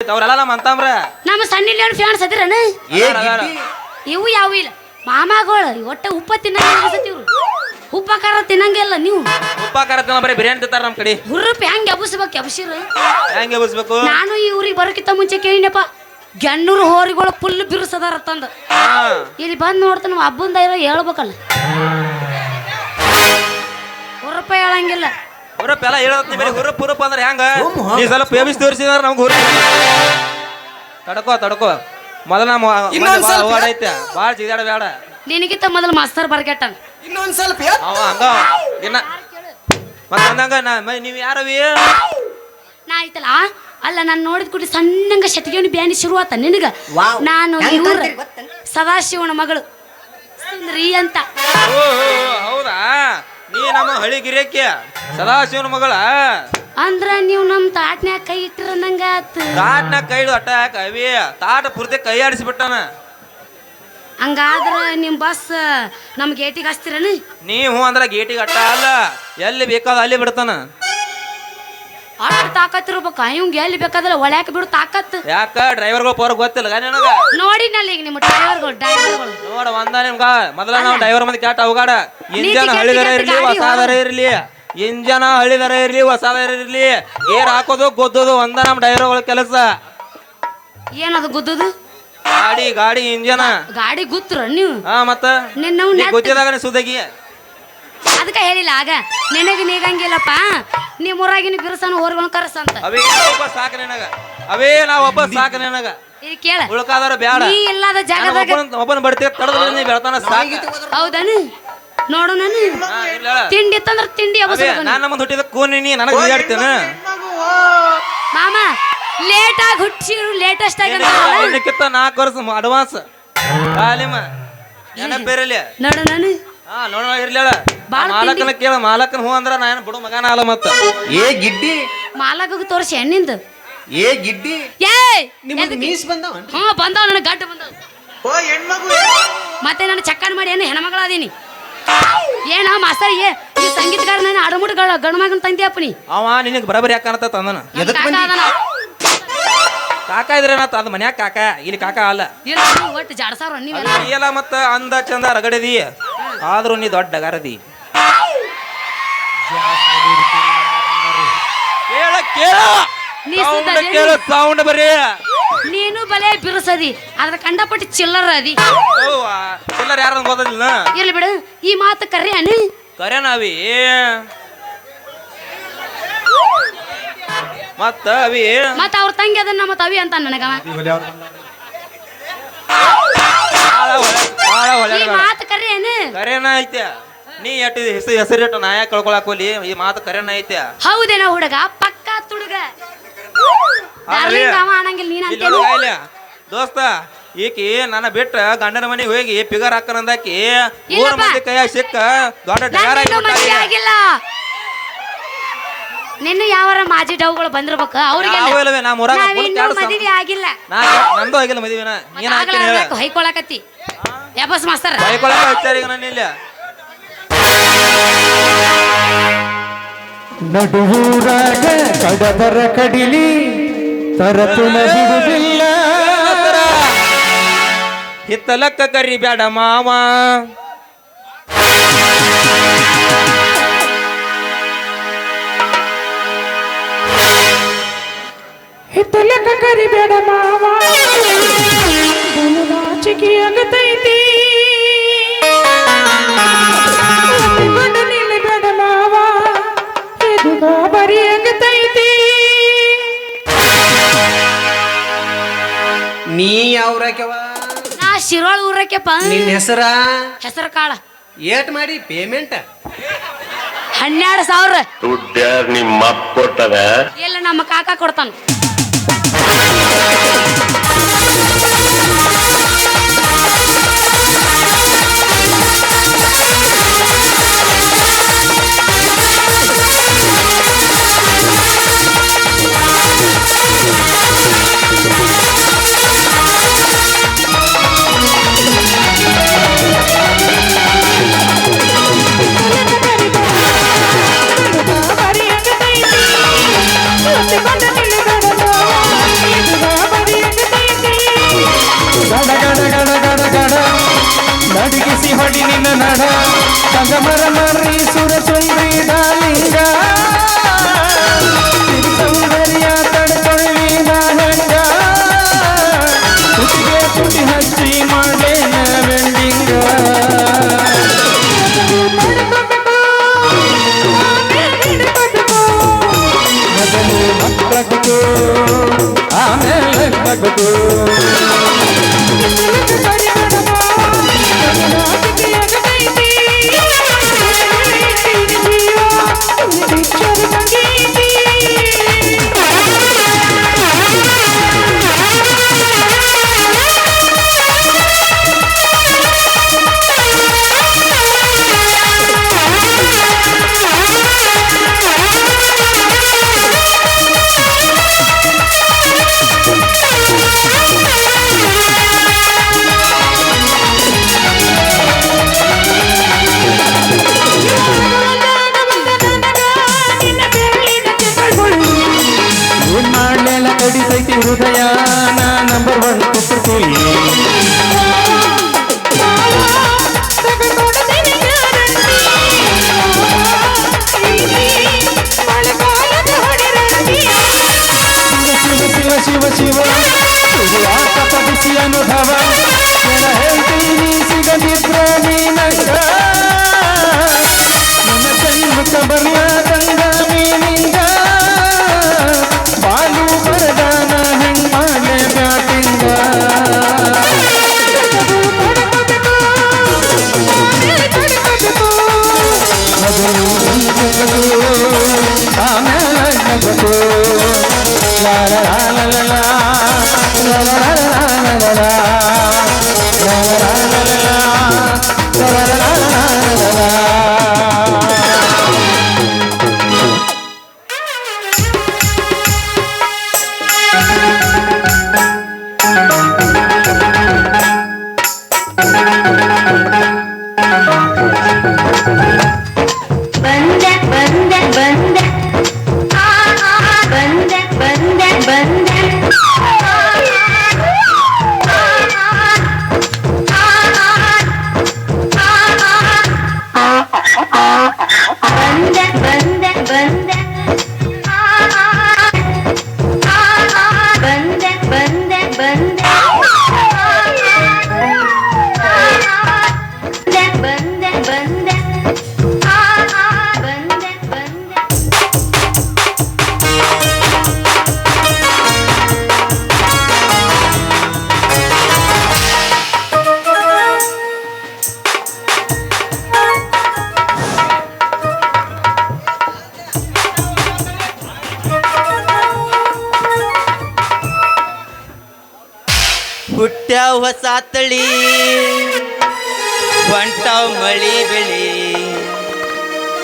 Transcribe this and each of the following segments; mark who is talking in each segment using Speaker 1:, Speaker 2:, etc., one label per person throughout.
Speaker 1: ಅವ್ರೆಲ್ಲ ನಮ್ಮ ಅಂತಾಮ್ರ
Speaker 2: ನಮ್ಮ ಸಣ್ಣ ಇಲ್ಲಿ ಫ್ಯಾನ್ಸ್ ಅದಿರನ?
Speaker 3: ಏ ಗಿಡ್ಡಿ
Speaker 2: ಇವು ಯಾವ ಇಲ್ಲ. ಮಾಮಾಗಳು ಒಟ್ಟೆ ಉಪ್ಪ ತಿನ್ನಂಗಿಲ್ಲ ಇವ್ರು ಉಪ್ಪ ಖಾರ ತಿನ್ನಂಗಿಲ್ಲ ನೀವು.
Speaker 1: ಉಪ್ಪ ತಿನ್ನ ಬರೀ ಬಿರಿಯಾನಿ ತಿಂತಾರ ನಮ್ಮ ಕಡೆ.
Speaker 2: ಹುರ್ರಪ್ ಹೆಂಗ್ ಎಬಸ್ಬೇಕು ಎಬಸಿರ?
Speaker 1: ಹೆಂಗೆ ಬಸ್ಬೇಕು
Speaker 2: ನಾನು ಈ ಊರಿಗೆ ಬರೋಕಿಂತ ಮುಂಚೆ ಕೇಳಿನಪ್ಪ ಗಣ್ಣೂರು ಹೋರಿಗಳು ಫುಲ್ ಬಿರುಸದಾರ ತಂದ.
Speaker 1: ಹಾ.
Speaker 2: ಇಲ್ಲಿ ಬಂದು ನೋಡ್ತಾನ ನಾವು ಹಬ್ಬಂದ ಇರೋ ಹೇಳ್ಬೇಕಲ್ಲ. ಹುರ್ರಪ್ಪ ಹೇಳಂಗಿಲ್ಲ.
Speaker 1: ಹುರಪ್ ಎಲ್ಲ ಹೇಳತ್ನಿ ಬರೀ ಹುರಪ್ ಹುರಪ್ ಅಂದ್ರೆ ಹೆಂಗ? ಈ ಸ್ವಲ್ಪ ಫೇಮಸ್ ತೋರಿಸಿದಾರ ನಮ್ಗೆ ಹುರಪ್ ತಡ್ಕೋ ತಡ್ಕೋ. ಮೊದಲ ನಮ್ಮ
Speaker 3: ಇನ್ನೊಂದ್ ಸ್ವಲ್ಪ.
Speaker 1: ಓಡ ಐತೆ. ಭಾಳ ಜಿಗಾಡ ಬೇಡ.
Speaker 2: ನಿನಗಿಂತ ಮೊದಲು ಮಾಸ್ತರ್ ಬರ್ಗೆಟ್ಟನ
Speaker 3: ಇನ್ನೊಂದ್ ಸ್ವಲ್ಪ.
Speaker 1: ಅವ ಹಂಗ ಇನ್ನ ಮತ್ತೆ ಅಂದಂಗ ನಾ ಮ- ನೀವ್ ಯಾರವಿ
Speaker 2: ನಾ ಆಯ್ತಲ್ಲ ಅಲ್ಲ ನಾನು ನೋಡಿದ ಕೂಡಿ ಸಣ್ಣಂಗ ಶಟಿಗೆಣಿ ಬ್ಯಾನಿ ಶುರುವಾತ ನಿನಗ.
Speaker 3: ವಾವ್.
Speaker 2: ನಾನು ಇವ್ರ ಸದಾಶಿವನ ಮಗಳು. ಸುಂದ್ರಿ ಅಂತ.
Speaker 1: ಹೌದಾ? ನೀ ನಮ್ಮ ಹಳಿ ಗಿರಿಯಕ್ಕೆ ಸದಾಶಿವನ ಮಗಳ.
Speaker 2: ಅಂದ್ರ ನೀವು ನಮ್ ತಾಟ್ನ್ಯಾಗ ಕೈ ಇಟ್ಟಿರ ನಂಗ ಆತು.
Speaker 1: ತಾಟ್ನ ಕೈಡು ಅಟ್ಟ ಯಾಕ ಅವಿ ತಾಟ ಪೂರ್ತಿ ಕೈ ಆಡಿಸ್ಬಿಟ್ಟಾನ
Speaker 2: ಹಂಗಾದ್ರ ನಿಮ್ ಬಸ್ ನಮ್ ಗೇಟಿಗೆ ಹಚ್ತಿರ
Speaker 1: ನೀ ಹ್ಞೂ ಅಂದ್ರ ಗೇಟಿಗೆ ಅಟ್ಟ ಅಲ್ಲ ಎಲ್ಲಿ ಬೇಕಾದ ಅಲ್ಲಿ ಬಿಡ್ತಾನ.
Speaker 2: ಅಷ್ಟು ತಾಕತ್ ಇರ್ಬೇಕು. ಇವಂಗ ಎಲ್ಲಿ ಬೇಕಾದ್ರೆ ಒಳ್ಯಾಕ ಬಿಡು ತಾಕತ್.
Speaker 1: ಯಾಕ? ಡ್ರೈವರ್ಗಳು ಪೋರ್ ಗೊತ್ತಿಲ್ಲ ನಿನಗ?
Speaker 2: ನೋಡಿನಲ್ಲಿ ಈಗ ನಿಮ್ಮ ಡ್ರೈವರ್ಗಳು ಡ್ರೈವರ್ಗಳು.
Speaker 1: ನೋಡ ಒಂದ ನಿಮ್ಗ. ಮೊದಲ ನಾವು ಡ್ರೈವರ್ ಮಂದಿ ಕ್ಯಾಟ್ ಅವಗಾಡ ಇಂಜನ್ ಹಳಿದರ ಇರ್ಲಿ ಹೊಸಾದರ ಇರ್ಲಿ. ಇಂಜನ ಹಳಿದರ ಇರ್ಲಿ ಹೊಸಾದರ ಇರ್ಲಿ. ಏರ್ ಹಾಕೋದು ಗೊದ್ದೋದು ಒಂದ ನಮ್ಮ ಡ್ರೈವರ್ಗಳ ಕೆಲಸ.
Speaker 2: ಏನದು ಗುದ್ದದು?
Speaker 1: ಗಾಡಿ ಗಾಡಿ ಇಂಜನ.
Speaker 2: ಗಾಡಿ ಗುತ್ರ ನೀವು?
Speaker 1: ಹಾ ಮತ್ತ?
Speaker 2: ನಿನ್ನ
Speaker 1: ಗೊತ್ತಿದಾಗ ಸುದಗಿ
Speaker 2: ಅದಕ್ಕೆ ಹೇಳಿಲ್ಲ ಆಗ. ನಿನಗೆ ನೀಗಂಗಿಲ್ಲಪ್ಪ. ನೀ ಊರಾಗಿನ ಬಿರುಸನ ಹೊರಗೊಂಡು ಕರೆಸಂತ.
Speaker 1: ಅವೇ ಒಬ್ಬ ಸಾಕ ನಿನಗ. ಅವೇ ನಾವ್ ಒಬ್ಬ ಸಾಕ ನಿನಗ.
Speaker 2: ಈಗ ಕೇಳ.
Speaker 1: ಉಳ್ಕಾದವ್ರ ಬ್ಯಾಡ.
Speaker 2: ನೀ ಇಲ್ಲದ ಜಾಗದಾಗ
Speaker 1: ಒಬ್ಬನ ನೀ ಬೆಳತಾನ ಸಾಕ.
Speaker 2: ಹೌದನು? ನೋಡು ನಾನು. ತಿಂಡಿ ಇತ್ತಂದ್ರ ತಿಂಡಿ
Speaker 1: ನಾನು ನಮ್ಮ ಹುಟ್ಟಿದ ಕೂನಿ ನೀ ನನಗೆ ಹೇಳ್ತೇನ
Speaker 2: ಮಾಮ ಲೇಟ್ ಆಗಿ ಹುಟ್ಟಿರು ಲೇಟೆಸ್ಟ್ ಆಗಿ.
Speaker 1: ಇದಕ್ಕಿಂತ ನಾಲ್ಕು ವರ್ಷ ಅಡ್ವಾನ್ಸ್ ನೆನಪಿರಲಿ
Speaker 2: ನೋಡು ನಾನು.
Speaker 1: ಹಾ ನೋಡೋಣ ಇರ್ಲಿಲ್ಲ
Speaker 2: ಬಾಳ್
Speaker 1: ಮಾಲಕನ ಕೇಳ ಮಾಲಕನ ಹೂ ಅಂದ್ರ ನಾನು ಏನ್ ಬಿಡು ಮಗನ ಅಲ್ಲ ಮತ್ತ.
Speaker 3: ಏ ಗಿಡ್ಡಿ.
Speaker 2: ಮಾಲಗ ತೋರಿಸಿ ಹೆಣ್ಣಿಂದ.
Speaker 3: ಏ ಗಿಡ್ಡಿ. ಏ
Speaker 2: ನಿಮ್ಮ?
Speaker 3: ಮೀಸ್ ಬಂದವ
Speaker 2: ಹ್ಞೂ ಬಂದವ ನನಗೆ ಗಡ್ಡ ಬಂದವ. ಮತ್ತೆ ನಾನು ಚಕ್ಕನ್ ಮಾಡಿ ಏನು ಹೆಣ್ಮಗಳಾದೀನಿ. ಏನ ಮಾಸ್ತರ್ ಏ ಈ ಸಂಗೀತಗಾರ ನಾನು ಅಡಮುಟ್ ಗಂಡು ಮಗನ ತಂದಿಯಪ್ಪ ನೀ.
Speaker 1: ಅವ ನಿನಗೆ ಬರಬರಿ ಯಾಕೆ ಕಾಣತ್ತ ತಂದನ
Speaker 3: ಎದಕ್
Speaker 2: ಕಾಕ
Speaker 3: ಬಂದಿ?
Speaker 2: ಅದಾನ.
Speaker 1: ಕಾಕ ಇದ್ರೆ ಅದ ಅದ್ ಮನ್ಯಾಗ ಕಾಕ ಇಲ್ಲಿ ಕಾಕ ಅಲ್ಲ.
Speaker 2: ಇಲ್ಲ ನೀವು ಒಟ್ಟು ಜಾಡ್ಸಾರ ನೀವೆಲ್ಲ.
Speaker 1: ನೀ ಎಲ್ಲ ಮತ್ತ ಅಂದ ಚಂದ ರಗಡದಿ. ಆದ್ರೂ ನೀ ದೊಡ್ಡ ಗರದಿ. ಕೇಳ ಕೇಳ.
Speaker 2: ನೀ
Speaker 1: ಸೌಂಡ್? ಕೇಳ ಸೌಂಡ್ ಬರೀ.
Speaker 2: ನೀನು ಬಲೆ ಬಿರುಸದಿ ಅದ್ರ ಕಂಡಪಟ್ಟಿ ಚಿಲ್ಲರ ಅದಿ.
Speaker 1: ಅವ್ವ, ಚಿಲ್ಲರ್ ಯಾರು ಗೊತ್ತಿಲ್ಲ
Speaker 2: ಇರ್ಲಿ ಬಿಡು ಈ ಮಾತು ಕರ್ರಿ ಅನು.
Speaker 1: ಕರೆ ನಾವಿ ಮತ್ತ ಅವಿ.
Speaker 2: ಮತ್ತ ಅವ್ರ ತಂಗಿ ಅದನ್ನ ಮತ್ತ ಅವಿ ಅಂತ ನನಗವ.
Speaker 1: ಬಾಳ
Speaker 2: ಈ ಮಾತು ಕರ್ರಿ ಏನು
Speaker 1: ಕರೆನ ಐತೆ. ನೀ ಎಟ್ಟು ಹೆಸರು ಹೆಸರಿಟ್ಟು ನಾ ಯಾಕೆ ಕಳ್ಕೊಳಕ್ ಹೋಲಿ ಈ ಮಾತು ಕರೆನ ಐತೆ.
Speaker 2: ಹೌದೇನ ಹುಡುಗ ಪಕ್ಕಾ ತುಡುಗ. ಡಾರ್ಲಿಂಗ್ ಅವ ಅನ್ನಂಗಿಲ್ಲ ನೀನ್
Speaker 1: ಇಲ್ಲಿ
Speaker 2: ಅಂತೇನು
Speaker 1: ನೋಡು ಇಲ್ಲಿ. ದೋಸ್ತ ಈಕಿ ನನ್ನ ಬಿಟ್ಟ ಗಂಡನ ಮನೆಗೆ ಹೋಗಿ ಪಿಗರ್ ಹಾಕನಂದಾಕಿ ಊರ
Speaker 2: ಇಲ್ಲಪ್ಪ.
Speaker 1: ಮಂದಿ ಕೈಯಾಗ ಸಿಕ್ಕ ದೊಡ್ಡ
Speaker 2: ನಾನು
Speaker 1: ಡಗಾರ
Speaker 2: ಮದ್ವೆ ಆಗಿಲ್ಲ. ನಿನ್ನ ಯಾವಾರ ಮಾಜಿ ಡೌಗಳು ಬಂದಿರ್ಬೇಕು? ಅವ್ರಿಗೆ
Speaker 1: ನಮ್ಮ ಇಲ್ಲವೇ ನಾ
Speaker 2: ನಾವಿನ್ನೂ ಮದುವೆ ಆಗಿಲ್ಲ.
Speaker 1: ನಾ ನಂದು ಆಗಿಲ್ಲ ಮದುವೆನ. ನೀನ್ ಹಾಕಿನ ಹೇಳ.
Speaker 2: ಹೊಯ್ಕೊಳಕತ್ತಿ ಯಾಬಸ್ ಮಾಸ್ತರ್?
Speaker 1: ಬೈಕೊಳಕ ಹಚ್ಚಾರ ಈಗ ನನ್ನ ಇಲ್ಲ
Speaker 4: ನಡುವೂರಾಗ ಕಡದರ ಕಡಿಲಿ ತರತುನ ನಡುವುದಿಲ್ಲ
Speaker 1: ಹಿತ್ತಲಕ್ಕ ಕರಿ ಬ್ಯಾಡ ಮಾವ.
Speaker 4: ಹಿತ್ತಲಕ ಕರಿಬೇಡ ಮಾವ. ನಾಚಿಕೆ
Speaker 3: ನೀ ಯಾವ್ರಾಕ್ಯವ
Speaker 2: ನಾ ಶಿರೋಳ್ ಊರಕ್ಕೆಪ್ಪ
Speaker 3: ನಿನ್ನ ಹೆಸರ?
Speaker 2: ಹೆಸರು ಕಾಳ.
Speaker 3: ಏಟ್ ಮಾಡಿ ಪೇಮೆಂಟ್
Speaker 2: ಹನ್ನೆರಡು ಸಾವಿರ.
Speaker 5: ದುಡ್ಡ್ಯಾರ್ ನಿಮ್ಮ ಅಪ್ಪ ಕೊಟ್ಟದ?
Speaker 2: ಇಲ್ಲ ನಮ್ಮ ಕಾಕ ಕೊಡ್ತಾನ.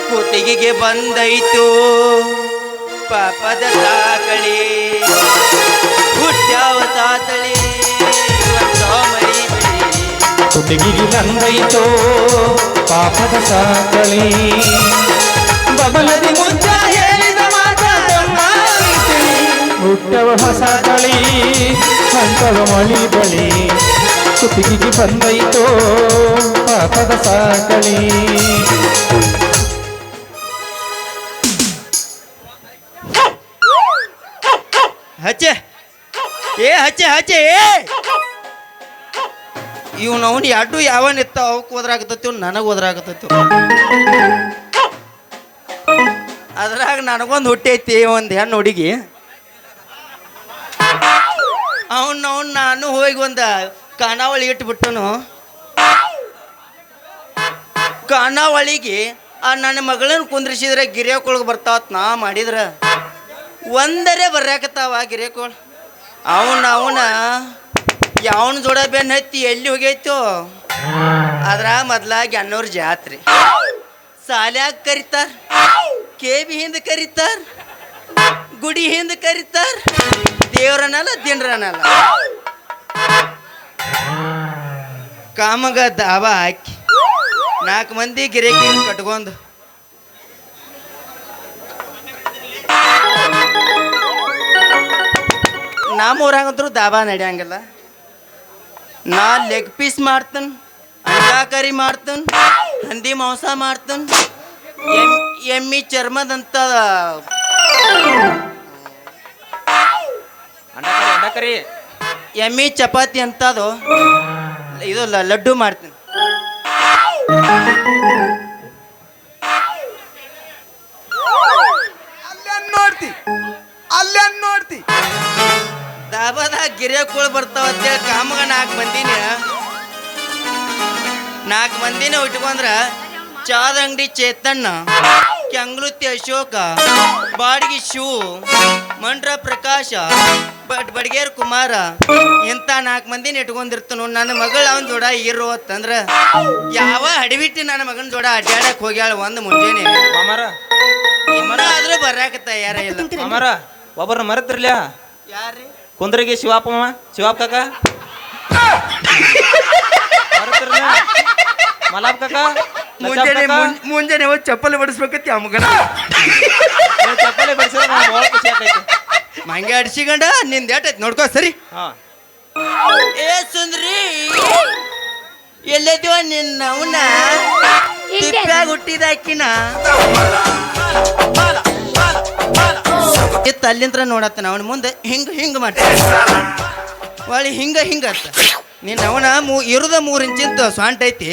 Speaker 6: ಕುತ್ತಿಗೆಗೆ ಬಂದೈತು. ಪಾಪದ ಸಾಕಳಿ ಹುಟ್ಟ್ಯಾವ ತಾತಳಿ
Speaker 7: ಕುತ್ತಿಗೆಗೆ ಬಂದೈತು. ಪಾಪದ ಸಾಕಳಿ ಬಬಲದಿ ಮುಂಚ ಹೇಳಿದ ಹುಟ್ಟವ ಹೊಸ ತಳಿ ಹಂತವ ಮಳಿ ಬಳಿ. ಕುತ್ತಿಗೆಗೆ ಬಂದೈತೋ. ಪಾಪದ ಸಾಕಳಿ
Speaker 6: ಏ, ಹಚ್ಚೆ ಹಚ್ಚೆ, ಏ! ಇವ್ ಅವ್ನು ಎರಡು ಯಾವನ್ ಇತ್ತ ಅವಕ್ಕೆ ಹೋದ್ರಾಗತ್ತೈತಿ ನನಗೆ ಹೋದ್ರಾಗತ್ತೈತಿ. ಅದ್ರಾಗ ನನಗೊಂದು ಹುಟ್ಟೈತಿ ಒಂದು ಹೆಣ್ಣು ಹುಡುಗಿ. ಅವನ್ ಅವನ್ ನಾನು ಹೋಗಿ ಒಂದು ಖಾನಾವಳಿ ಇಟ್ಬಿಟ್ಟನು. ಕಾನಾವಳಿಗೆ ಆ ನನ್ನ ಮಗಳನ್ನ ಕುಂದ್ರಿಸಿದ್ರೆ ಗಿರಿಯಕೊಳಗೆ ಬರ್ತಾವತ್ ನಾ ಮಾಡಿದ್ರ. ಒಂದರೆ ಬರ್ಯಾಕತ್ತಾವ ಗಿರಿಯಕೊಳ. ಅವನ ಅವನ ಯಾವನ ಜೋಡ ಬೆನ್ ಹತ್ತಿ ಎಲ್ಲಿ ಹೋಗೈತೋ? ಅದ್ರ ಮೊದ್ಲಾಗಿ ಅನ್ನೋರ್ ಜಾತ್ರೆ. ಸಾಲ್ಯಾಗ ಕರಿತಾರ, ಕೇಬಿ ಹಿಂದೆ ಕರಿತಾರ, ಗುಡಿ ಹಿಂದೆ ಕರಿತಾರ, ದೇವ್ರನಲ್ಲ ದಿನರನಲ್ಲ ಕಾಮಗ ದಾಬ ಹಾಕಿ ನಾಲ್ಕು ಮಂದಿ ಗಿರೇಕಿ ಕಟ್ಕೊಂಡು ನಮ್ಮ ಊರಾಗಂತೂ ದಾಬಾ ನಡೆಯಂಗಿಲ್ಲ. ನಾ ಲೆಗ್ ಪೀಸ್ ಮಾಡ್ತನ್ ಕರಿ ಮಾಡ್ತನ್ ಹಂದಿ ಮಾಂಸ ಮಾಡ್ತನ್ ಎಂ ಎಮ್ಮಿ ಚರ್ಮದಂತ
Speaker 1: ಅಂಡಕರಿ
Speaker 6: ಎಮ್ಮಿ ಚಪಾತಿ ಅಂತದು ಇದು ಲಡ್ಡು ಮಾಡ್ತೀನಿ. ಗಿರಿಯಕ್ಕುಳು ಬರ್ತಾವ ಅಂತೇಳಿ ಕಾಮಗ ನಾಲ್ಕು ಮಂದಿನ ನಾಲ್ಕು ಮಂದಿನ ಇಟ್ಕೊಂಡ್ರ ಚಾದ ಅಂಗಡಿ ಚೇತಣ್ಣ ಕೆಂಗ್ಲುತ್ತಿ ಅಶೋಕ ಬಾಡಿಗೆ ಶೂ ಮಂಡ್ರ ಪ್ರಕಾಶ ಬಟ್ ಬಡ್ಗೇರ್ ಕುಮಾರ ಇಂಥ ನಾಲ್ಕು ಮಂದಿನ ಇಟ್ಕೊಂಡಿರ್ತನು ನನ್ನ ಮಗಳು ಅವನ ಜೋಡ ಇರೋ ಅಂತಂದ್ರ ಯಾವ ಹಡಿಬಿಟ್ಟು ನನ್ನ ಮಗನ ಜೋಡ ಅಡ್ಡಾಡಕ್ ಹೋಗ್ಯಾಳ ಒಂದು ಮುಂಜಾನೆ.
Speaker 1: ಆದ್ರೂ
Speaker 6: ಇನ್ನಾದ್ರೂ ಬರಾಕ ತಯಾರ ಇಲ್ಲ.
Speaker 1: ಒಬ್ಬರ ಒಬ್ಬರನ್ನ ಮರೆತಿರ್ಲ
Speaker 6: ಯಾರ್ರಿ?
Speaker 1: ಕುಂದ್ರಿಗೆ ಶಿವಾಪ ಶಿವಾಪ್ ಕಾಕ. ಮಲಾಪ್ ಕಾಕ
Speaker 6: ಮುಂಜಾನೆ ಮುಂಜಾನೆ ಹೋಗಿ ಚಪ್ಪಲಿ ಬಡಿಸ್ಬೇಕತ್ತಿ ಆ ಮಗನ.
Speaker 1: ಚಪ್ಪಲಿ ಬಡಿಸಿದ್ರೆ ನಂಗ್ ಭಾಳ ಖುಷಿ
Speaker 6: ಮಂಗೆ ಅಡ್ಸಿಗಂಡ ನಿಂದ ಏಟೈತಿ ನೋಡ್ಕೋ ಸರಿ.
Speaker 1: ಹಾ.
Speaker 6: ಏ ಸುಂದ್ರಿ. ಎಲ್ಲದಿವ ನಿನ್ನ ಅವನ. ತಿಪ್ಪ್ಯಾಗ ಹುಟ್ಟಿದಾಕಿನ ಎತ್ತ ಅಲ್ಲಿಂದ್ರ ನೋಡತ್ತ ಅವನ ಮುಂದೆ ಹಿಂಗ ಹಿಂಗ ಮಾಡ್ತಾನೆ ಹೊಳಿ ಹಿಂಗ ಹಿಂಗ ಅತ್ತ. ನಿನ್ನ ಅವನ ಮೂ ಇರುದ ಮೂರು ಇಂಚಿಂತ ಸ್ವಾಂಟ್ ಐತಿ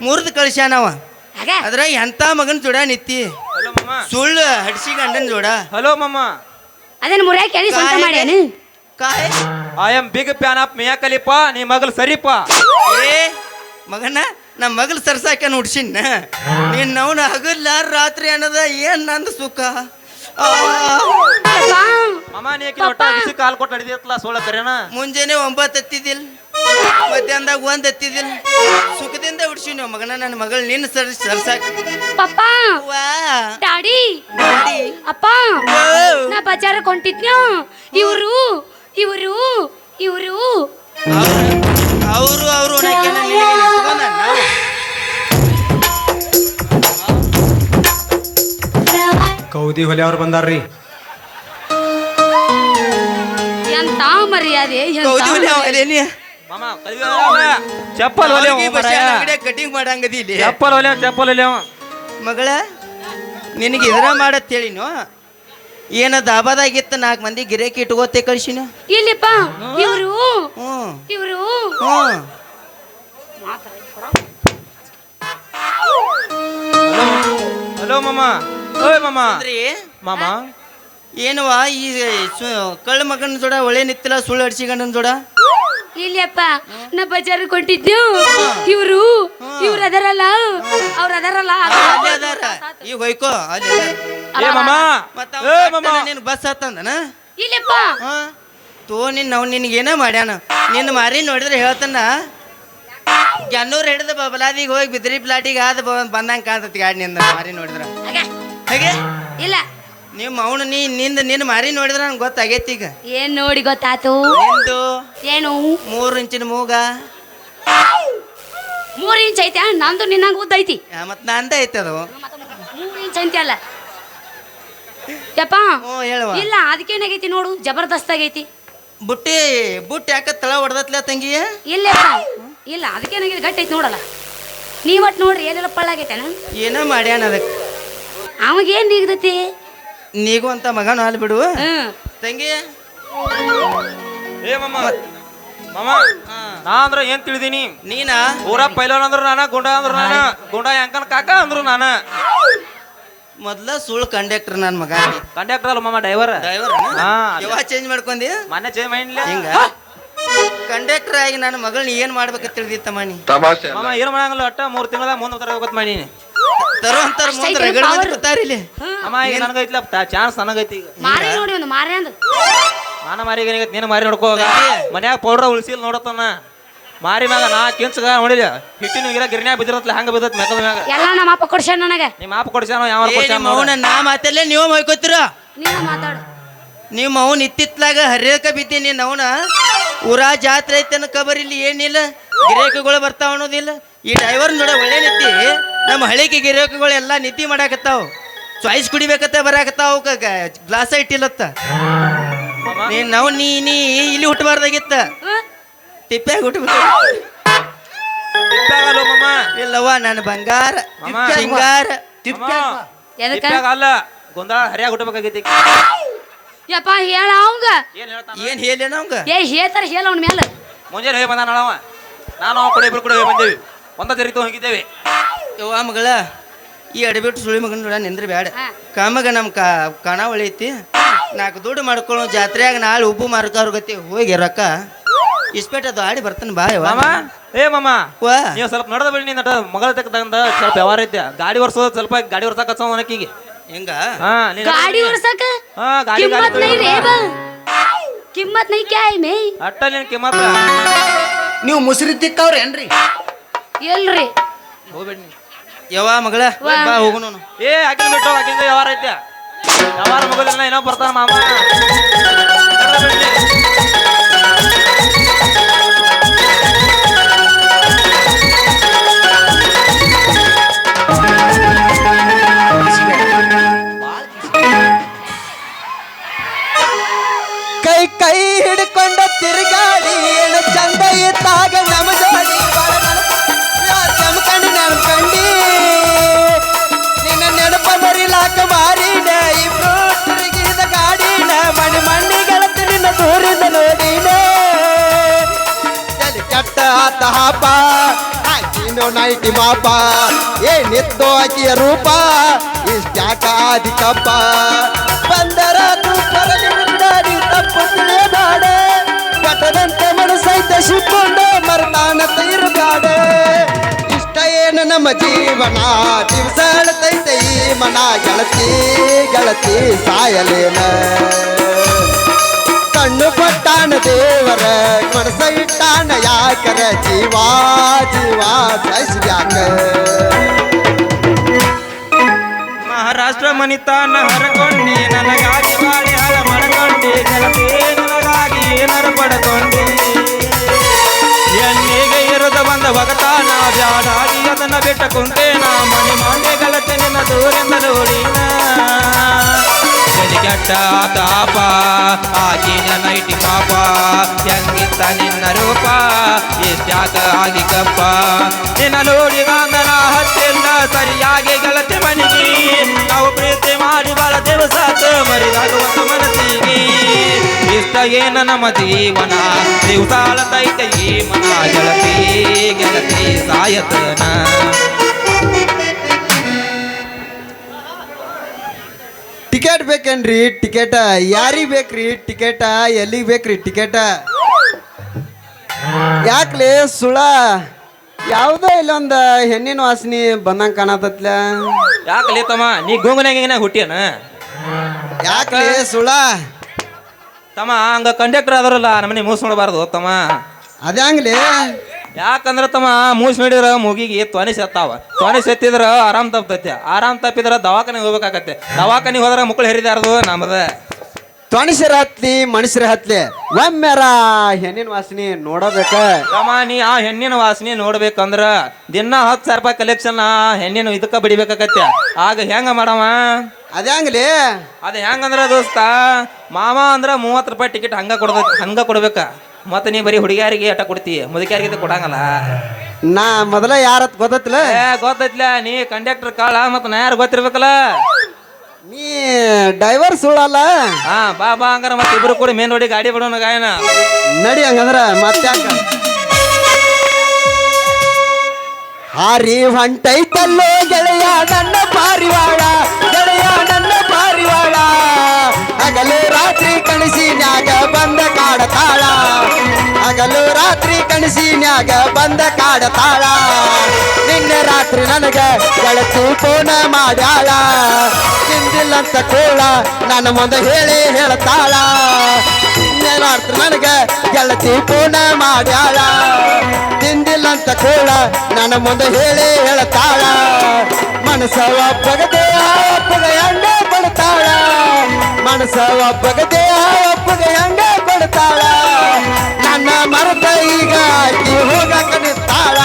Speaker 6: ಮುರಿದು ಕಳಿಸ್ಯಾನವ
Speaker 2: ಆಗ
Speaker 6: ಅದ್ರ ಎಂತ ಮಗನ ಜೋಡ ನಿತ್ತಿ? ಸುಳ್ಳು ಹಡ್ಸಿ ಗಂಡನ ಜೋಡ.
Speaker 1: ಹಲೋ ಮಮ್ಮ
Speaker 2: ಅದನ್ನ ಮುರಿಯಾಕ ಹೇಳಿ ಸ್ವಂತ ಮಾಡ್ಯಾನ?
Speaker 6: ಕಾಯ್
Speaker 1: I am big fan of Mia Khalifa ನೀ ಮಗಳು ಸರಿಪ?
Speaker 6: ಏ ಮಗನ ನಮ್ಮ ಮಗಳು ಸರ್ಸಾಕ ಹುಡ್ಸಿನ ನೀನ್ ಅವನ ಹಗಲ್ಲ ರಾತ್ರಿ ಅನ್ನದ ಏನ್ ನಂದು ಸುಖ?
Speaker 1: ಮಾಮ ನೀ ಆಕಿನ ಒಟ್ಟ ಬಿಸಿ ಕಾಲ್ ಕೊಟ್ಟು ನಡಿದಿರ್ತಲ್ಲ ಸೋಳ ಕರೆನ?
Speaker 6: ಮುಂಜಾನೆ ಒಂಬತ್ತು ಹತ್ತಿದಿಲ್ ಮಧ್ಯಾಹ್ನದಾಗ ಒಂದ್ ಹತ್ತಿದಿಲ್. ಸುಖದಿಂದ ಹುಡ್ಸಿನ ಮಗನ ನನ್ನ ಮಗಳು ನಿನ್ನ ಸರ್ ಸರ್ಸಾಕ.
Speaker 2: ಪಪ್ಪ
Speaker 6: ವಾ
Speaker 2: ಡಾಡಿ
Speaker 6: ಡ್ಯಾಡಿ.
Speaker 2: ಅಪ್ಪ ನಾ ಬಜಾರಕ್ಕೆ ಹೊಂಟಿದ್ನ ಇವರು ಇವರು ಇವರು.
Speaker 6: ಅವರು ಅವರು.
Speaker 3: ಕೌದಿ ಹೊಲೆ ಅವ್ರು ಬಂದಾರ್ರಿ.
Speaker 2: ಎಂತ ಮರ್ಯಾದೆ ಎಂತ ಮರ್ಯಾದೆ.
Speaker 1: ಚಪ್ಪಲ್ ಒಲೆ
Speaker 6: ಕಟಿಂಗ್ ಮಾಡಂಗದಿ ಇಲ್ಲಿ.
Speaker 1: ಚಪ್ಪಲ್ ಒಲೆ ಚಪ್ಪಲ್ ಒಲೆ
Speaker 6: ಮಗಳ ನಿನಗೆ ಇದರ ಮಾಡತ್ ಹೇಳಿನು ಏನ ದಾಬಾದಾಗಿತ್ತ ನಾಲ್ಕು ಮಂದಿ ಗಿರೇಕಿ ಇಟ್ಕೋತೆ ಕಳ್ಸಿನ?
Speaker 2: ಇಲ್ಲಿಪ್ಪ ಇವರು
Speaker 6: ಹ್ಞೂ
Speaker 2: ಇವರು.
Speaker 6: ಹ್ಞೂ
Speaker 1: ಹಲೋ ಮಾಮ. ಓಯ್ ಮಾಮ.
Speaker 6: ಏನವ ಈ ಕಳ್ಳ ಮಗನ ಜೋಡ ಒಳ್ಳೆ ನಿತ್ತಿಲ್ಲ ಸುಳ್ಳು ಅಡ್ಸಿಗಣ್ಣನ ಜೋಡ?
Speaker 2: ಇಲ್ಲಪ್ಪ ನಾ ಬಜಾರ್ ಹೊಂಟಿದ್ನು ಇವರು ಇವ್ರು ಅದರಲ್ಲ ಅವ್ರು ಅದರಲ್ಲ
Speaker 6: ಈಗ ಹೋಯ್ಕೋ ನೀನು ಬಸ್ ಹತ್ತಂದನ?
Speaker 2: ಇಲ್ಲಪ್ಪ
Speaker 6: ತೋ ನಿನ್ನ ಅವ್ನು ನಿನಗೇನ ಮಾಡ್ಯಾನ? ನಿನ್ನ ಮಾರಿ ನೋಡಿದ್ರೆ ಹೇಳ್ತಾನ ಗನ್ನೂರ್ ಹಿಡಿದು ಬಬಲಾದಿಗೆ ಹೋಗಿ ಬಿದ್ರಿ ಪ್ಲಾಟಿಗೆ ಆದ ಬಂದಂಗೆ ಕಾಣ್ತತಿ ಗಾಡಿ ನಿಂದ ಮಾರಿ ನೋಡಿದ್ರ.
Speaker 2: ಹಾಗೆ? ಇಲ್ಲ.
Speaker 6: ನಿಮ್ಮ ಅವನು ನೀ ನಿಂದ ನಿನ್ನ ಮಾರಿ ನೋಡಿದ್ರೆ ನನ್ಗೆ ಗೊತ್ತಾಗೈತಿ ಈಗ.
Speaker 2: ಏನ್ ನೋಡಿ ಗೊತ್ತಾತು?
Speaker 6: ನಿಂದು
Speaker 2: ಏನು?
Speaker 6: ಮೂರು ಇಂಚಿನ ಮೂಗ.
Speaker 2: ಮೂರ್ ಇಂಚ್ ಐತೆ ನಂದು ನಿನ್ನಂಗ ಉದ್ದ ಐತಿ.
Speaker 6: ಮತ್ತು ನಂದ ಐತೆ ಅದು.
Speaker 2: ಮೂರ್ ಇಂಚ್ ಐತಿ ಅಲ್ಲ. ಯಪ್ಪ
Speaker 6: ಹ್ಞೂ ಹೇಳುವ.
Speaker 2: ಇಲ್ಲ ಅದಕ್ಕೇನಾಗೈತಿ ನೋಡು ಜಬರ್ದಸ್ತ್ ಆಗೈತಿ
Speaker 6: ಬುಟ್ಟಿ ಬುಟ್ಟಿ ಯಾಕ ತಳ ಹೊಡೆದತ್ಲ ತಂಗಿಯ
Speaker 2: ಇಲ್ಲ ಇಲ್ಲ ಅದಕ್ಕೇನಾಗೈತಿ ಗಟ್ಟಿ ಗಟ್ಟೈತಿ ನೋಡಲ್ಲ. ನೀವಟ್ ಒಟ್ಟು ನೋಡ್ರಿ ಏನೆಲ್ಲ ಪಳ್ಳಾಗೈತೆ
Speaker 6: ಏನೋ ಮಾಡ್ಯಾನ ಅದಕ್ಕೆ.
Speaker 2: ಅವಾಗೇನ್ ನೀಗ್ದತಿ
Speaker 6: ನೀಗು ಅಂತ ಮಗನ ಹಾಲು ಬಿಡು. ತಂಗಿ.
Speaker 1: ಏ ಮಾಮ ಮಮ್ಮ ನಾ ಅಂದ್ರ ಏನ್ ತಿಳಿದೀನಿ?
Speaker 6: ನೀನಾ?
Speaker 1: ಊರ ಪೈಲೋನ್ ಅಂದ್ರ ನಾನ ಗುಂಡ ಅಂದ್ರ ನಾನ ಗುಂಡ ಯಂಕನ್ ಕಾಕ ಅಂದ್ರು ನಾನ?
Speaker 6: ಮೊದ್ಲ ಸುಳ್ಳು ಕಂಡಕ್ಟರ್ ನನ್ನ ಮಗ
Speaker 1: ಕಂಡಕ್ಟರ್ ಅಲ್ಲ ಮಾಮ ಡ್ರೈವರ್
Speaker 6: ಡ್ರೈವರ್
Speaker 1: ಹಾ
Speaker 6: ಯಾವಾಗ ಚೇಂಜ್ ಮಾಡ್ಕೊಂಡಿ
Speaker 1: ಮೊನ್ನೆ ಚೇಂಜ್ ಮಾಡಿಲ್ಲ
Speaker 6: ಹಿಂಗ. ಕಂಡಕ್ಟರ್ ಆಗಿ ನನ್ನ ಮಗಳನ್ನ ಏನ್ ಮಾಡ್ಬೇಕಂತ ತಿಳಿದಿತ್ತ ಮನಿ?
Speaker 5: ತಮಾಷೆ
Speaker 1: ಮಾಮ ಏನ್ ಮಾಡಂಗಿಲ್ಲ ಒಟ್ಟ ಮೂರ್ ತಿಂಗಳ ಮುಂದೆ ಹೋಗತ್ ಮಾಡೀನಿ
Speaker 6: ತರೋ ಅಂತಾರ ಮುಂದೆ ರಗಡ ಮಂದಿ. ಬರ್ತಾರ ಇಲ್ಲಿ
Speaker 1: ಅಮ್ಮ ಈಗ ನನಗೈತ್ಲ ಚಾನ್ಸ್ ನನಗೈತಿ ಈಗ.
Speaker 2: ಮಾರಿ ನೋಡಿ ಒಂದು ಮಾರಿ ಅಂದ್.
Speaker 1: ನಾನ ಮಾರಿಗೆ ಏನಾಗೈತಿ ನೀನು ಮಾರಿ ನೋಡ್ಕೋ ಮನ್ಯಾಗ ಪೌಡ್ರ ಉಳಿಸಿಲ್ ನೋಡತ್ತನ. ಮಾರಿ ಮ್ಯಾಗ ನಾ ಕಿಂಚಗ ನೋಡಿದ ಹಿಟ್ಟಿನ ಗಿರ ಗಿರ್ನ್ಯಾಗ ಬಿದ್ದಿರತ್ಲ ಹಂಗ ಬಿದ್ದತ್ ಮೆಕ್ಕದ ಮ್ಯಾಗ.
Speaker 2: ಎಲ್ಲ ನಮ್ಮ ಅಪ್ಪ ಕೊಡ್ಸ್ಯಾನ ನನಗೆ.
Speaker 1: ನಿಮ್ಮ ಮಾಪ ಕೊಡ್ಸ್ಯಾನ ಯಾವ ಕೊಡ್ಸ್ಯಾನ
Speaker 6: ನಿಮ್ಮ ನಾ ಮಾತಲ್ಲೇ ನೀವು ಹೋಯ್ಕೋತೀರ?
Speaker 2: ನೀನು ಮಾತಾಡು.
Speaker 6: ನಿಮ್ಮ ಅವನ್ ಇತ್ತಿತ್ಲಾಗ ಹರಿಯಕ ಬಿದ್ದಿ ನೀನ್ ಅವನ ಊರಾ ಜಾತ್ರೆ ಐತೆ ಕಬರ್ ಇಲ್ಲಿ ಏನಿಲ್ಲ ಗಿರೇಕಗಳು ಬರ್ತಾವ ಅನ್ನೋದಿಲ್ಲ. ಈ ಡ್ರೈವರ್ ನೋಡ ಒಳ್ಳೆ ನಿತ್ತಿ. ನಮ್ಮ ಹಳಿಗೆ ಗಿರೇಕಗಳು ಎಲ್ಲ ನಿದ್ದಿ ಮಾಡಾಕತ್ತಾವ. ಚಾಯ್ಸ್ ಕುಡಿಬೇಕತ್ತ ಬರಾಕತ್ತಾವ. ಗ್ಲಾಸ ಇಟ್ಟಿಲ್ಲತ್ತ. ನೀನ್ ನಾವು ನೀ ನೀ ಇಲ್ಲಿ ಹುಟ್ಟಬಾರ್ದಾಗಿತ್ತ.
Speaker 2: ತಿಪ್ಪೆ
Speaker 6: ತಿಪ್ಪ್ಯಾಗ ಹುಟ್ಟಬೇಕು.
Speaker 1: ತಿಪ್ಪ್ಯಾಗಲ್ಲ ಮಮ್ಮ
Speaker 6: ಇಲ್ಲವ್ವ ನನ್ನ ಬಂಗಾರ. ಸಿಂಗಾರ
Speaker 2: ಎದಕ್ಕ
Speaker 1: ತಿಪ್ಪ್ಯಾಗ ಅಲ್ಲ ಹರಿಯಾಗಿ ಹುಟ್ಟಬೇಕಾಗೈತಿ
Speaker 2: ಯಪ್ಪ ಹೇಳ ಅವಂಗ.
Speaker 1: ಏನ್ ಹೇಳ್ತಾನ?
Speaker 6: ಏನ್ ಹೇಳೇನ ಅವಂಗ?
Speaker 2: ಏ ಹೇಳ್ತಾರ ಹೇಳ ಅವನ ಮೇಲೆ
Speaker 1: ಮುಂಜಾನೆ ಹೋಗಿ ಬಂದ ನಾನು ಅವ ಕಡೆ ಇಬ್ರು ಕೂಡ ಹೋಗಿ ಬಂದೇವಿ. ಒಂದ ತೆರಿತು ಹೋಗಿದ್ದೇವೆ.
Speaker 6: ಯವ್ವ ಮಗಳ ಈ ಅಡಬಿಟ್ಟು ಸುಳಿ ಮಗನ ನೋಡ ನಿಂದ್ರ ಬೇಡ
Speaker 2: ಹಾ.
Speaker 6: ಕಾಮಗ ನಮ್ಮ ಕಾ ಕಣಾವಳಿ ಐತಿ. ನಾಲ್ಕು ದುಡ್ಡು ಮಾಡ್ಕೊಳ್ಳೋ ಜಾತ್ರೆಯಾಗ ನಾಳೆ ಉಬ್ಬು ಮಾರ್ಕವ್ರ ಗತಿ ಹೋಗಿ ರೊಕ್ಕ. ಇಸ್ಪೇಟ್ ಅದು ಆಡಿ ಬರ್ತಾನೆ ಬಾ ಯವ್ವ.
Speaker 1: ಮಾಮ ಏ ಮಾಮ
Speaker 6: ವಾ
Speaker 1: ನೀವು ಸ್ವಲ್ಪ ನಡೆದ ಬಿಡಿ ನಟ ಮಗಳ ತಕ್ಕದಂದ ಸ್ವಲ್ಪ ವ್ಯವಹಾರ ಐತೆ. ಗಾಡಿ ಒರ್ಸೋದು ಸ್ವಲ್ಪ ಗಾಡಿ ವರ್ಸಕ್ಕೆ ಹಚ್ಚವ ನನಕೀಗೆ
Speaker 6: ಹೆಂಗ?
Speaker 1: ಹಾ ನೀನ್. ಹಾ ಗಾಡಿ
Speaker 2: ಕಿಮ್ಮತ್
Speaker 1: ಗಾಡಿ
Speaker 2: ಕಿಮ್ಮತ್ ನೈ ಕ್ಯಾ ಮೇ?
Speaker 1: ಅಟ್ಟ ನೀನ್ ಕಿಮ್ಮತ್ತ
Speaker 8: ನೀವು ಮುಸ್ರಿ ತಿಕ್ಕವ್ರೇನ್ರಿ?
Speaker 2: ಎಲ್ರಿ.
Speaker 1: ಹೋಗ್ಬೇಡಿ ನೀ.
Speaker 6: ಯವ್ವ ಮಗಳ. ಬಾ ಹೋಗುನು
Speaker 1: ಏ ಅಕಿನ ಬಿಟ್ಟು ಆಕಿಂದ ವ್ಯವಹಾರ ಐತೆ. ವ್ಯವಹಾರ ಏನೋ ಬರ್ತಾನ ಮಾಮ.
Speaker 4: ಕೆಟ್ಟ ಆತ ಹಾಪ ಹಾಕಿನೋ ನೈಟಿ ಮಾಪ. ಏನಿತ್ತೋ ಆಕಿಯ ರೂಪ. ಇಷ್ಟ್ಯಾಕ ಆದಿಕಪ್ಪ ಬಂದರ ತೂಪರಲ್ಲಿ ಬಿಡಾಡಿ ತಪ್ಪು ತಿಳಿಯಬೇಡ. ಪಟದಂತೆ ಮನಸ್ಸೈತೆ ಶಿಕೊಂಡು ಮರ್ತಾನ ತೈರುಗಾಡ ಇಷ್ಟ ಏನು ನಮ್ಮ ಜೀವನ? ದಿವಸ ಈ ಮನ. ಗೆಳತಿ ಗೆಳತಿ, ಸಾಯಲೇನ. ಕಣ್ಣು ಕೊಟ್ಟಾನ ದೇವರ ಮನಸ ಇಟ್ಟಾನ ಯಾಕರ ಜೀವಾ ಜೀವಾ ಸಸ್ಯಾಕ
Speaker 1: ಮಹಾರಾಷ್ಟ್ರ ಮನಿತಾನ ಹರಕೊಂಡಿ ನನಗಾಗಿ ಬಾಳಿ ಹಾಳ ಮಾಡ್ಕೊಂಡಿ ನನಗಾಗಿ ಏನಾರು ಪಡ್ಕೊಂಡಿ ಎಣ್ಣೆಗೆ ಇರದ ಬಂದ ಭಗತಾನ ಬ್ಯಾಡಾಗಿ ಅದನ್ನ ಬಿಟ್ಟ ಕುಂತೇನ, ಮನೆ ಮಾಂಡೆ ಗಲತೆ ನಿನ್ನ ದೂರಿಂದ ನೋಡಿನ. ಕೆಟ್ಟ ತಾಪ ಆಗಿನ ನೈಟಿ ಪಾಪ, ಹೆಂಗಿತ್ತ ನಿನ್ನ ರೂಪ ಎಷ್ಟ್ಯಾಕ ಆಗಿಕಪ್ಪ ನಿನ್ನ ನೋಡಿದ ನನ್ನ ಹತ್ತಿಲ್ಲ ಸರಿಯಾಗಿ ಗೆಳತಿ ಮನೆಗೆ, ನಾವು ಪ್ರೀತಿ ಮಾಡಿ ಬಾಳ ದಿವಸ ಮರಿದಾಗ ಒಂದು ಮನಸ್ಸಿಗೆ. ಇಷ್ಟ ಏನ ನಮ್ಮ ಜೀವನ ದಿವಸಾಳತೈತೆ ಈ ಮನ ಗೆಳತಿ ಗೆಳತಿ ಸಾಯತನ.
Speaker 4: ಟಿಕೆಟ್ ಬೇಕೇನ್ರಿ? ಟಿಕೆಟ ಯಾರಿಗೆ ಬೇಕ್ರಿ? ಟಿಕೆಟ ಎಲ್ಲಿಗೆ ಬೇಕ್ರಿ? ಟಿಕೆಟ? ಯಾಕ್ಲೆ ಸುಳ? ಯಾವುದೋ ಇಲ್ಲೊಂದ ಹೆಣ್ಣಿನ ವಾಸನಿ ಬಂದಂಗ ಕಾಣತತ್ಲ
Speaker 1: ಯಾಕೆ ತಮ್ಮ? ನೀ ಗುಂಗನಾಗ ಹುಟ್ಟಿಯನ?
Speaker 4: ಯಾಕ್ಲೆ ಸುಳ?
Speaker 1: ತಮ್ಮ ಹಂಗ ಕಂಡಕ್ಟರ್ ಅದರಲ್ಲ ನಮ್ಮನೆ ಮೂಸ್ ನೋಡಬಾರ್ದು ತಮ್ಮ.
Speaker 4: ಅದ್ಯಾಂಗ್ಲಿ
Speaker 1: ಯಾಕಂದ್ರ ತಮ್ಮ ಮೂಸ್ ನೋಡಿದ್ರ ಮುಗಿಗೆ ತ್ವನಿ ಸತ್ತಾವ. ತ್ವನಿ ಸತ್ತಿದ್ರ ಆರಾಮ್ ತಪ್ತೈತಿ. ಆರಾಮ್ ತಪ್ಪಿದ್ರ ದವಾಖಾನೆ ಹೋಗ್ಬೇಕಾಗತ್ತೆ. ದವಾಖಾನೆ ಹೋದ್ರ ಮುಕ್ಳು ಹೆರಿದಾರ್ದು ನಮ್ಮದ
Speaker 4: ತ್ವಣಿಸಿರ ಹತ್ಲಿ ಮನುಷ್ಯರ ಹತ್ಲಿ. ಒಮ್ಮೆರ ಹೆಣ್ಣಿನ ವಾಸನೆ ನೋಡಬೇಕ.
Speaker 1: ತಮ್ಮ ನೀ ಆ ಹೆಣ್ಣಿನ ವಾಸನೆ ನೋಡ್ಬೇಕಂದ್ರ ದಿನ ಹತ್ತು ಸಾವಿರ ರೂಪಾಯಿ ಕಲೆಕ್ಷನ್ ಹೆಣ್ಣಿನ ಇದಕ್ಕ ಬಿಡಿಬೇಕಾಗತ್ತೆ. ಆಗ ಹೆಂಗ ಮಾಡವ?
Speaker 4: ಅದ್ಯಾಂಗ್ಲಿ
Speaker 1: ಅದ ಹೆಂಗಂದ್ರ ದೋಸ್ತ ಮಾಮ ಅಂದ್ರ ಮೂವತ್ತು ರೂಪಾಯಿ ಟಿಕೆಟ್ ಹಂಗ ಕೊಡ್ಬೇಕು ಹಂಗ ಕೊಡ್ಬೇಕ. ಮತ್ತೆ ನೀ ಬರೀ ಹುಡುಗಿಯರಿಗೆ ಅಟ ಕೊಡ್ತಿ ಮುದುಕಿಯರಿಗೆ ಕೊಡಂಗಲ್ಲ.
Speaker 4: ನಾ ಮೊದಲ ಯಾರತ್ ಗೊತ್ತತ್ಲ?
Speaker 1: ಏ ಗೊತ್ತೈತ್ಲ ನೀ ಕಂಡಕ್ಟರ್ ಕಾಳ ಮತ್ತ ನಾ ಯಾರು ಗೊತ್ತಿರ್ಬೇಕಲ್ಲ?
Speaker 4: ನೀ ಡ್ರೈವರ್ ಸುಳ್ಳಲ್ಲ
Speaker 1: ಹಾ ಬಾ ಬಾ ಹಂಗಾರ ಮತ್ತೆ ಇಬ್ರು ಕೂಡ ಮೇನ್ ರೋಡಿ ಗಾಡಿ ಬಿಡೋಣ ಗಾಯನ.
Speaker 4: ನಡಿ ಹಂಗಂದ್ರ ಮತ್ತ್ಯಾಕ? ಹಾರಿ ಹೊಂಟೈತಲ್ಲೋ ಗೆಳೆಯ ನನ್ನ ಪಾರಿವಾಳ ಗೆಳೆಯ ನನ್ನ ಪಾರಿವಾಳ ಹಗಲು ರಾತ್ರಿ ಕನಸಿನ್ಯಾಗ ಬಂದ ಕಾಡತಾಳ ಹಗಲು ರಾತ್ರಿ ಕನಸಿನ್ಯಾಗ ಬಂದ ಕಾಡತಾಳ ನಿನ್ನೆ ರಾತ್ರಿ ನನಗ ಗೆಳತಿ ಫೋನ ಮಾಡ್ಯಾಳ. ತಿಂದಿಲ್ಲಂತ ಕೋಳ ನನ್ನ ಮುಂದೆ ಹೇಳಿ ಹೇಳ್ತಾಳ. ನಿನ್ನೆ ರಾತ್ರಿ ನನಗ ಗೆಳತಿ ಫೋನ ಮಾಡ್ಯಾಳ. ತಿಂದಿಲ್ಲಂತ ಕೋಳ ನನ್ನ ಮುಂದೆ ಹೇಳಿ ಹೇಳ್ತಾಳ. ಮನಸ್ಸವ ಒಪ್ಪಗದೆ ಪಗ ಎಣ್ಣೆ ಕೊಡ್ತಾಳ ಮನಸ್ಸ ದೇಹ ಒಪ್ಪಗ ಹೆಂಗ ಕೊಡ್ತಾಳ ನನ್ನ ಮರದ ಈಗ ಆಕಿ ಹೋಗಕ ನಿಂತಾಳ.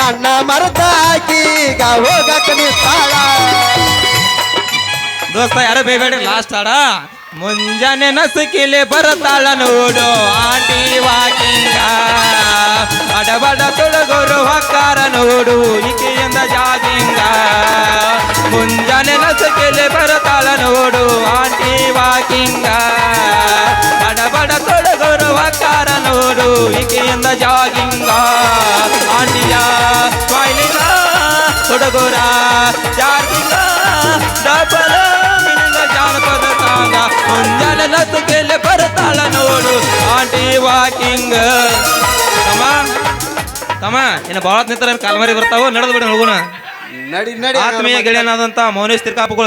Speaker 4: ನನ್ನ ಮರದ ಆಕಿ ಈಗ ಹೋಗಕ ನಿಂತಾಳ.
Speaker 1: ದೋಸ್ತ, ಯಾರು ಬೇಬೇಡಿ ಲಾಸ್ಟ್ ಆಡ ಮುಂಜಾನೆ ನಸುಕಿಲೆ ಬರತಾಳ ನೋಡು, ಆಂಟಿ ವಾಕಿಂಗ. ಅಡಬಡ ತೊಡಗೋರು ಹಕ್ಕಾರ ನೋಡು, ಈಕೆಯಿಂದ ಜಾಗಿಂಗ ಮುಂಜಾನೆ ನಸಕೆಲೆ ಬರತಾಳ ನೋಡು ಆಂಟಿ ವಾಕಿಂಗ ಬಡ ಬಡ ತೊಡಗೋರು ವಾಕಾರ ನೋಡು ಈಕೆಯಿಂದ ಜಾಗಿಂಗ ಆಂಟಿಯ ಸ್ಮೈಲಿಂಗ ಹುಡುಗರ ಜಾಗಿಂಗ ಡಬಲ ಮಿನಿಂಗ ಜಾನಪದ ಸಾಂಗ ಮುಂಜಾನೆ ನಸಕೆಲೆ ಬರತಾಳ ನೋಡು ಆಂಟಿ ವಾಕಿಂಗ್ ತಮ್ಮ ತಮ್ಮ ಇನ್ನು ಭಾಳ ನಿಂತರ ಕಾಲ್ಮರಿ ಬರ್ತಾವ ನಡೆದು ಬಿಡ ಹೋಗೋಣ
Speaker 8: ನಡಿ ನಡಿ
Speaker 1: ಆತ್ಮೀಯ ಗೆಳೆಯನಾದಂತ ಮೌನೇಶ್ ತಿರ್ಕಾಪಗಳು